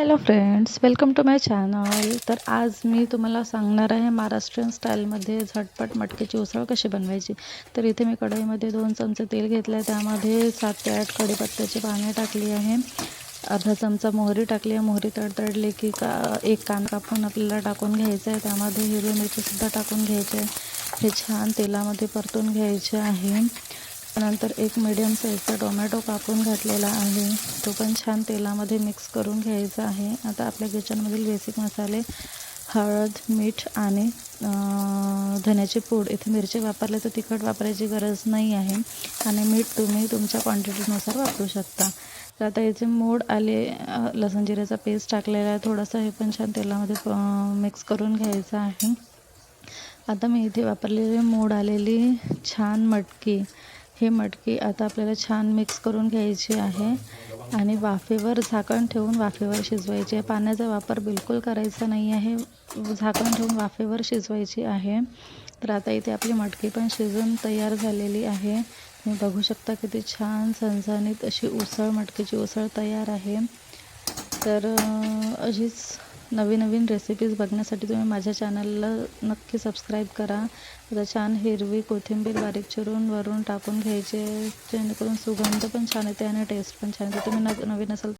Hello friends welcome to my channel तर आज मी तुम्हाला सांगणार आहे महाराष्ट्रीयन स्टाईलमध्ये झटपट मटकीची उसळ कशी बनवायची. तर इथे मी कढईमध्ये दोन चमचे तेल घेतलं आहे त्यामध्ये सात ते आठ कढीपत्त्याची पाने टाकली आहे. अर्धा चमचा मोहरी टाकली आहे. मोहरी तडतडली की का एक कान कापून आपल्याला टाकून घ्यायचं आहे त्यामध्ये हिरवी मिरचीसुद्धा टाकून घ्यायची आहे हे छान तेलामध्ये परतून घ्यायचे आहे. नंतर एक मिडियम साईजचा टोमॅटो कापून घातलेला आहे. तो पण छान तेलामध्ये मिक्स करून घ्यायचा आहे. आता आपल्या किचनमधील बेसिक मसाले हळद मीठ आणि धन्याची पूड. इथे मिरची वापरले तर तिखट वापरायची गरज नाही आहे. आणि मीठ तुम्ही तुमच्या क्वांटिटीनुसार वापरू शकता. तर आता याचे मोड आले लसण जिऱ्याचा पेस्ट टाकलेला आहे. थोडासा हे पण छान तेलामध्ये मिक्स करून घ्यायचं आहे. आता मी इथे वापरलेली मोड आलेली छान मटकी. हे मटकी आता आपल्याला छान मिक्स करून घ्यायची आहे. आणि वाफेवर झाकण ठेवून वाफेवर शिजवायची आहे. पाण्याचा वापर बिलकुल करायचा नाही आहे. झाकण ठेवून वाफेवर शिजवायची आहे. तर आता इथे आपली मटकी पण शिजून तयार झालेली आहे. तुम्ही बघू शकता किती छान सणसणीत अशी उसळ मटकीची उसळ तयार आहे. तर अशीच नवीन नवीन रेसिपीज बघण्यासाठी तुम्ही माझ्या चॅनलला नक्की सबस्क्राईब करा. आता छान हिरवी कोथिंबीर बारीक चिरून वरून टाकून घ्यायचे. जेणेकरून सुगंध पण छान येते आणि टेस्ट पण छान येते. तुम्ही न नवीन असाल